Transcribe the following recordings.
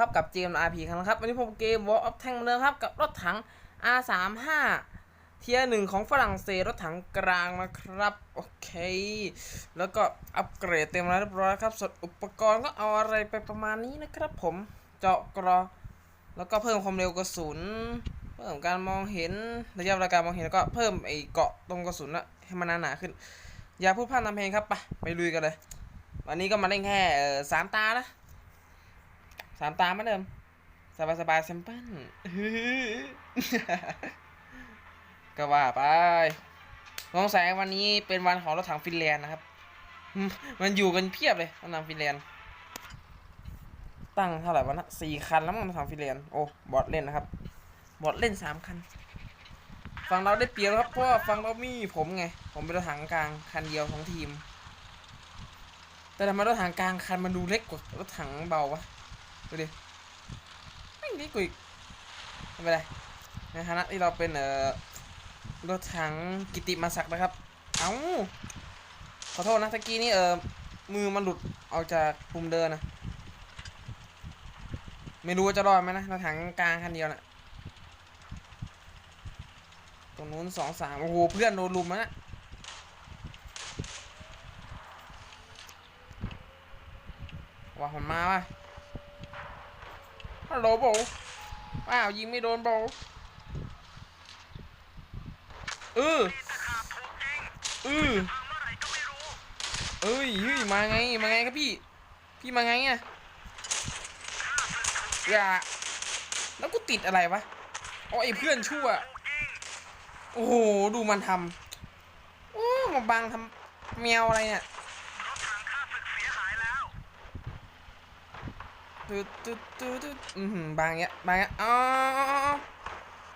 ครับกับเกม RP ครั้งนะครับวันนี้ผมเกม War of Tank เหมือนเดิมครับกับรถถัง R35 เทียร์หนึ่งของฝรั่งเศสรถถังกลางนะครับโอเค แล้วก็อัปเกรดเต็มแล้วเรียบร้อยครับส่วนอุปกรณ์ก็เอาอะไรไปประมาณนี้นะครับผมเจาะกรอ แล้วก็เพิ่มความเร็วกระสุน เพิ่มการมองเห็นระยะเวลาการมองเห็นแล้วก็เพิ่มไอ้เกาะตรงกระสุนละให้มันหนาๆขึ้น อย่าพูดพร่ำทำเพลงครับไปไปลุยกันเลย วันนี้ก็มาเล่นแค่สามตานะ สามตาเหมือนเดิม สบายสบายๆซิมเปิลก็ว่าไปสงสัยวันนี้เป็นวันของรถถังฟินแลนด์นะครับ มันอยู่กันเพียบเลยรถถังฟินแลนด์ ตั้งเท่าไหร่วะนะสี่คันแล้วมั้งรถถังฟินแลนด์ โอ้ บอทเล่นนะครับ บอทเล่นสามคัน ฝั่งเราได้เปรียบครับ เพราะว่าฝั่งเรามีผมไง ผมเป็นรถถังกลางคันเดียวของทีม แต่ทำไมรถถังกลางคันมันดูเล็กกว่ารถถังเบาวะ ดูดิไม่ดีกว่าอีกไม่เป็นไรในฐานะที่เราเป็นเอ่อรถถังกิติมาศักนะครับ เอ้า ขอโทษนะตะกี้นี่เออมือมันหลุดออกจากปุ่มเดินนะ ไม่รู้ว่าจะรอดไหมนะรถถังกลางคันเดียวน่ะตรงนู้นสองสามโอ้โหเพื่อนโดนลุมแล้วนะว่ามันมาว่ะ ฮัลโหลโบว้าวยิงไม่โดนโบเออเออเอ้ยเฮ้ยมาไงมาไงครับพี่ พี่มาไงอะอย่าแล้วกูติดอะไรวะอ๋อไอ้เพื่อนชั่ว โอ้โห ดูมันทำโอ้มาบังทำแมวอะไรเนี่ย ตึ๊ดตึ๊ดตึ๊ดตึ๊ดอือหือบางเงี้ยบางเงี้ยอ๋อ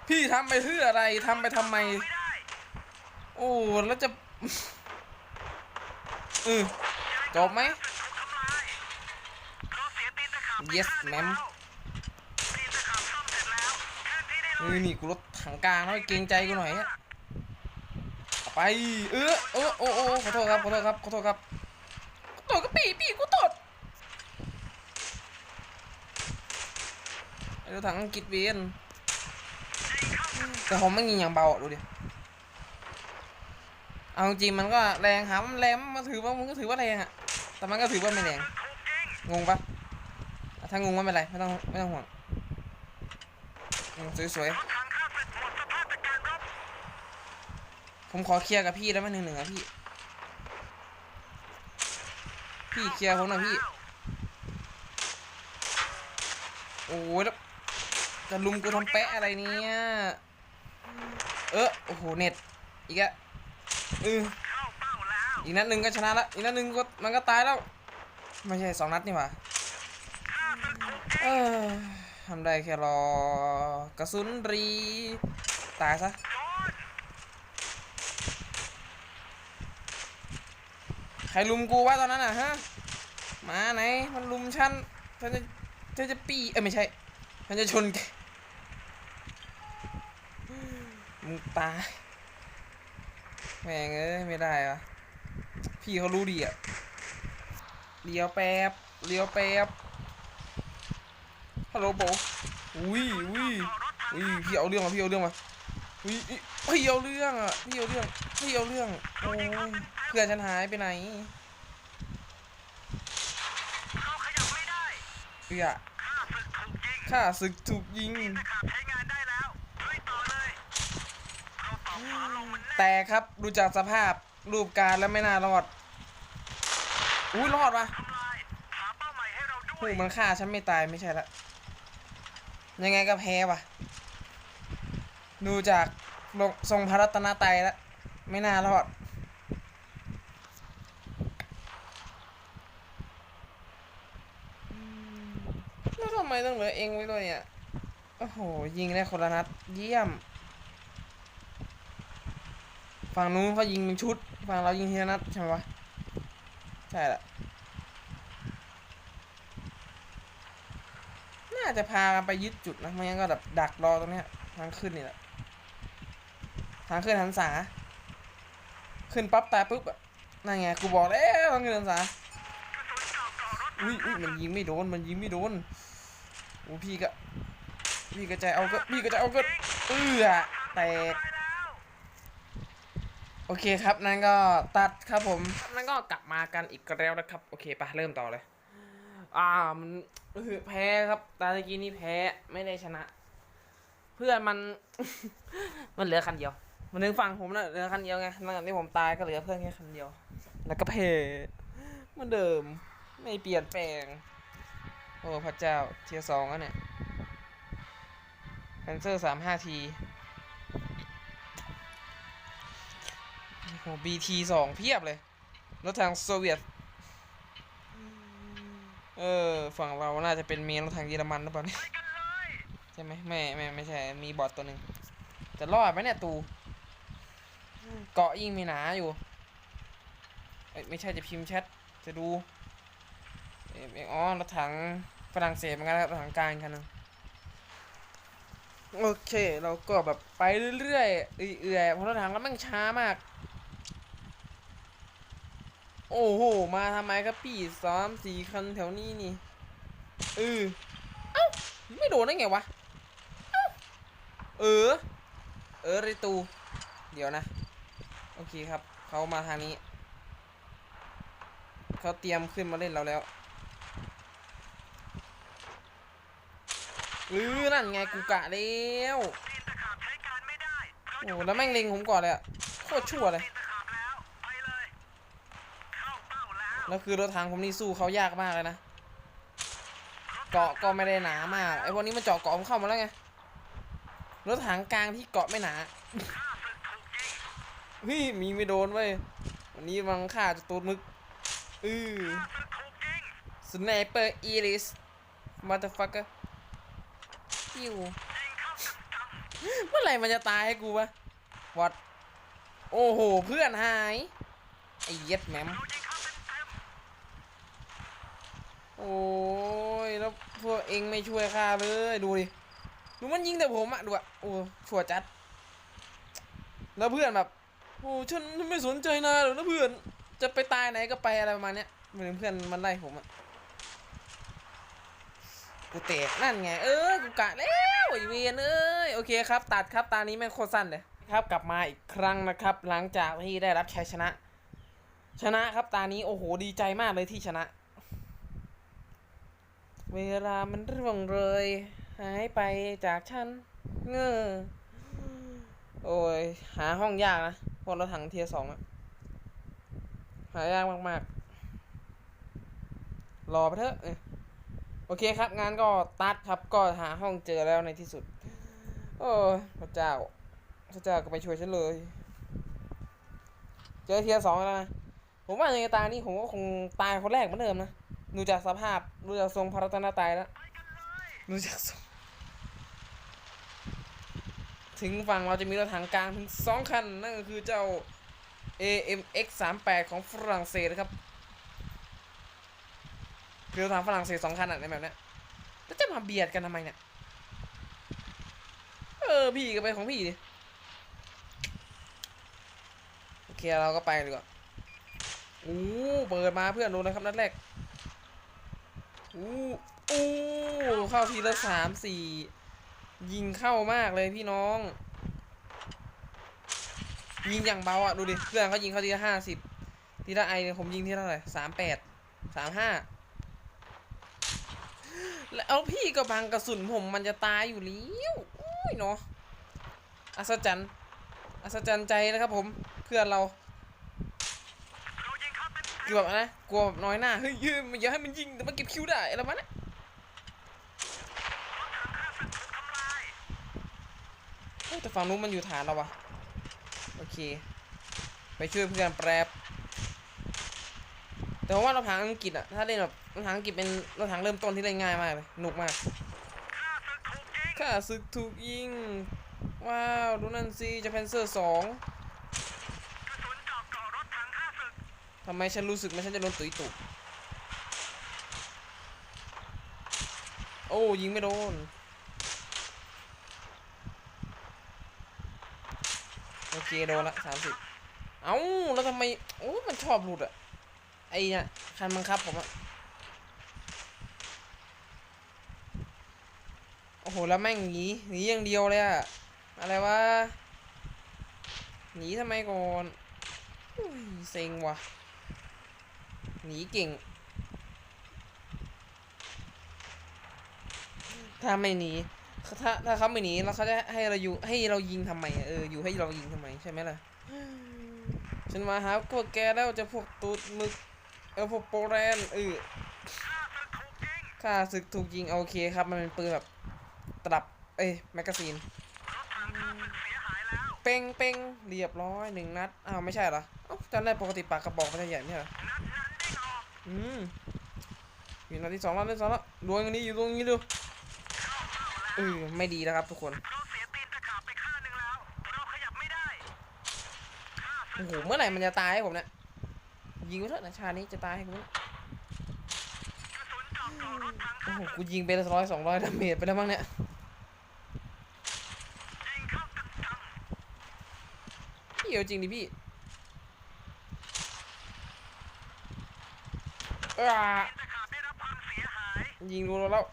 พี่ทำไปเพื่ออะไรทำไปทำไม โอ้แล้วจะอือจบไหม yes ma'am เออนี่กูรถถังกลางแล้วเกรงใจกูหน่อยอะไป เออเออโอ้โอ้ขอโทษครับ ขอโทษครับ ขอโทษครับขอโทษก็ปีปีกูตดไอถังอังกฤษเวียนแต่ผมไม่ยิงอย่างเบาอะดูดิ เอาจริงมันก็แรงหามันแรงมาถือว่ามึงก็ถือว่าแรงอะแต่มันก็ถือว่าไม่แรง งงปะถ้างงไม่เป็นไรไม่ต้องไม่ต้องห่วงสวยๆ ผมขอเคลียร์กับพี่แล้วมหนึ่งหนึ่งอะพี่ พี่เคลียร์ผมหน่อยพี่ โอ้ยแล้ว จะลุมกูทำแปะอะไรเนี่ยเออโอ้โหเน็ตอีกอะเอออีกนัดหนึ่งก็ชนะละอีกนัดหนึ่งก็มันก็ตายแล้วไม่ใช่สองนัดนี่หว่าเออทำได้แค่รอกระสุนรี ตายซะใครลุมกูวะตอนนั้นอะฮะมาไหนมันลุมฉันฉันจะฉันจะปีเอ้ยไม่ใช่ฉันจะชนแกมึง ตาย แม่งเอ้ยไม่ได้วะพี่เขารู้ดีอะเลี้ยวแป๊บเลี้ยวแป๊บฮัลโหลโบอุ้ยอุ้ยอุ้ยพี่เอาเรื่องมาพี่เอาเรื่องมาอุ้ยอุ๊ยพี่เอาเรื่องอะพี่เอาเรื่องพี่เอาเรื่องโอ้ยเพื่อนฉันหายไปไหนเพื่อข้าศึกถูกยิง แต่ครับดูจากสภาพรูปการแล้วไม่น่ารอด อุ้ยรอดวะโอ้มันฆ่าฉันไม่ตายไม่ใช่ละ ยังไงก็แพ้วะดูจากลงทรงพระรัตนตรัยแล้วไม่น่ารอดแล้วทำไมต้องเหลือเองไว้ด้วยเนี่ย โอ้โห ยิงได้คนละนัด เยี่ยม ฝั่งนู้นเขายิงเป็นชุด ฝั่งเรายิงทีละนัดใช่ไหมวะ ใช่ละน่าจะพากันไปยึดจุดนะไม่งั้นก็แบบดักรอตรงเนี้ยทางขึ้นนี่แหละ ทางขึ้นหันษา ขึ้นปั๊บตายปุ๊บอะนั่นไงกูบอกแล้วทางขึ้นหันษาอุ้ยอุ้ยมันยิงไม่โดน มันยิงไม่โดนโอ้พี่ก็พี่ก็ใจเอาก็พี่ก็จะเอาก็เอื้อแตก โอเคครับ นั่นก็ตัดครับผม นั่นก็กลับมากันอีกแล้วนะครับ โอเคไปเริ่มต่อเลย อ่ามันเอแพ้ครับ ตาตะกี้นี่แพ้ไม่ได้ชนะ เพื่อนมัน มันเหลือคันเดียว มันถึงฝั่งผมนะเหลือคันเดียวไงหลังจากที่ผมตายก็เหลือเพื่อนแค่คันเดียว แล้วก็เพเหมือนเดิม ไม่เปลี่ยนแปลง โอ้พระเจ้าเทียสองแล้วเนี่ยแคนเซอร์สามห้าที โอ้บีทีสองเพียบเลย รถทางโซเวียต เออ ฝั่งเราน่าจะเป็นเมนรถทางเยอรมันหรือเปล่าเนี่ยใช่ไหมไม่ไม่ไม่ใช่ มีบอทตัวหนึ่งจะรอดไหมเนี่ยตู เกาะยิ่งมีหนาอยู่เอ้ยไม่ใช่จะพิมพ์แชท จะดูเอ้ยอ๋อรถถังฝรั่งเศสเหมือนกันครับรถถังกลางอีกคันหนึงโอเค เราก็แบบไปเรื่อยๆเอื่อยๆเพราะรถถังเราแม่งช้ามาก โอ้โห มาทำไมครับพี่สามสี่คันแถวนี้นี่เออเอ้าไม่โดนได้ไงวะเออ เออเรตู เดี๋ยวนะ โอเคครับ เขามาทางนี้ เขาเตรียมขึ้นมาเล่นเราแล้วเออนั่นไงกูกะแล้วโอ้แล้วแม่งเล็งผมก่อนเลยอะโคตรชั่วเลย แล้วคือรถถังผมนี่สู้เขายากมากเลยนะ เกาะก็ไม่ได้หนามาก ไอ้พวกนี้มันเจาะเกาะผมเข้ามาแล้วไง รถถังกลางที่เกาะไม่หนาเฮ้ยมีไม่โดนเว้ย วันนี้มังค่าจะตูดมึก อือสไนเปอร์อีริสมาเตอร์ฟักเกอร์ปิ้วเมื่อไหร่มันจะตายให้กูวะวัด โอ้โห เพื่อนหาย ไอ้เย็ดแมม โอ้ยแล้วพวกเองไม่ช่วยข้าเลยดูดิดูมันยิงแต่ผมอะดูอะโอ้ชั่วจัด แล้วเพื่อนแบบโอ้ฉันไม่สนใจนายหรอกนะเพื่อนจะไปตายไหนก็ไปอะไรประมาณเนี้ยเหมือนเพื่อนมันไล่ผมอะกูเตะนั่นไงเออกูกะแล้วไอเวียนเอ้ยโอเคครับ ตัดครับตานี้แม่โคตรสั้นเลยครับกลับมาอีกครั้งนะครับ หลังจากที่ได้รับชัยชนะ ชนะครับตานี้โอ้โหดีใจมากเลยที่ชนะ เวลามันร่วงเลยหายไปจากฉัน เงอโอ้ย หาห้องยากนะพวกรถถังเทียสองอะหายากมากๆ รอไปเถอะเออโอเคครับ งานก็ตัดครับก็หาห้องเจอแล้วในที่สุด โอ้ยพระเจ้าพระเจ้าก็ไปช่วยฉันเลย เจอเทียสองแล้วนะ ผมว่าในตานี้ผมก็คงตายคนแรกเหมือนเดิมนะ ดูจากสภาพดูจากทรงพระรัตนตรัยแล้วดูจากทรงถึงฝั่งเราจะมีรถถังกลางถึงสองคัน นั่นก็คือเจ้า AMX 38ของฝรั่งเศสนะครับคือรถถังฝรั่งเศสสองคันอะในแบบนี้แล้วจะมาเบียดกันทำไมเนี่ยเออพี่ก็ไปของพี่ดิโอเคเราก็ไปดีกว่าโอ้เปิดมาเพื่อนดูนะครับนัดแรก อู้อู้เข้าทีละสามสี่ยิงเข้ามากเลยพี่น้อง ยิงอย่างเบาอะ ดูดิเพื่อนเขายิงเข้าทีละห้าสิบทีละไอเนี่ยผมยิงทีละเท่าไหร่สามแปดสามห้าแล้วเอาพี่ก็บังกระสุนผมมันจะตายอยู่แล้วอุ้ยเนาะอัศจรรย์อัศจรรย์ใจนะครับผมเพื่อนเรา กือบนะกลัวแบบน้อยหน้าเฮ้ยยืมอย่าให้มันยิงแต่มันเก็บคิวได้อะไรวะเนี่ยแต่ฝั่งนู้นมันอยู่ฐานเราวะโอเค ไปช่วยเพื่อนแป๊บแต่ว่าเราถังอังกฤษอะถ้าเล่นแบบรถถังอังกฤษเป็นเรถถังเริ่มต้นที่เล่นง่ายมากเลยหนุกมากข้าศึกถูกยิง ว้าว ดูนั่นสิจะเพนเซอร์สอง ทำไมฉันรู้สึกไหมฉันจะโดนตุยตุกโอ้ยิงไม่โดนโอเคโดนละสามสิบเอ้าแล้วทำไมโอ้มันชอบหลุดอะไอ้เนี่ยคันบังคับผมอะโอ้โหแล้วแม่งหนีหนีอย่างเดียวเลยอะอะไรวะหนีทำไมก่อนเซ็งว่ะ หนีเก่ง ถ้าไม่หนีถ้าถ้าเขาไม่หนีแล้วเขาจะให้เราอยู่ให้เรายิงทำไมเอออยู่ให้เรายิงทำไมใช่ไหมล่ะฉันมาหาพวกแกแล้วจะพวกตูดมึกเออพวกโปแรนเออข้าศึกถูกยิงโอเคครับ มันเป็นปืนแบบตลับเอ้ยแมกกาซีนเป้งเป้งเรียบร้อยหนึ่งนัดอ้าวไม่ใช่เหรอเอ้าจำได้ปกติปากกระบอกมันจะใหญ่ไม่ใช่เหรอ อืมอยู่นัดที่สองแล้วนัดที่สองแล้วดวงนี้อยู่ตรงนี้ดูเออไม่ดีนะครับทุกคนเราเสียตีนตะขาบไปข้างหนึ่งแล้วเราขยับไม่ได้โอ้โหเมื่อไหร่มันจะตายให้ผมเนี่ยยิงไปเถอะนะชาตินี้จะตายให้กูเนี่ยกระสุนเจาะเกาะรถถังโอ้ข้าโหกูยิงไปร้อยสองร้อยดาเมจไปแล้วมั้งเนี่ยยิงเข้าตึกจังพี่เอาจริงดิพี่ อ้ายิงรูเราแล้ว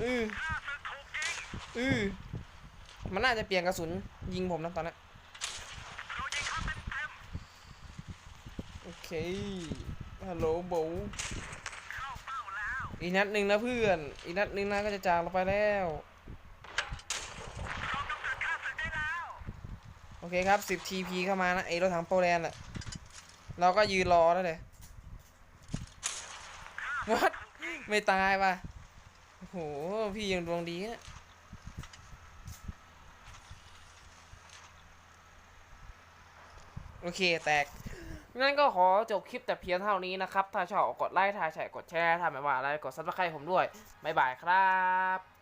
อืออือมันน่าจะเปลี่ยนกระสุนยิงผมนะตอนนั้นโอเคฮัลโหลโบๆเข้าเป้าแล้วอีกนัดหนึ่งนะเพื่อน อีกนัดหนึ่งนะก็จะจากเราไปแล้วโอเคครับ 10 TP เข้ามานะไอ้รถถังโปแลนด์อะเราก็ยืนรอได้วเลย วัดไม่ตายว่ะโอ้โห พี่ยังดวงดีนะโอเค แตก งั้นก็ขอจบคลิปแต่เพียงเท่านี้นะครับ ถ้าชอบกดไลค์ถ้าใช่กดแชร์ ถ้าไม่ว่าอะไรกดซับสไครต์ผมด้วย บ๊ายบายครับ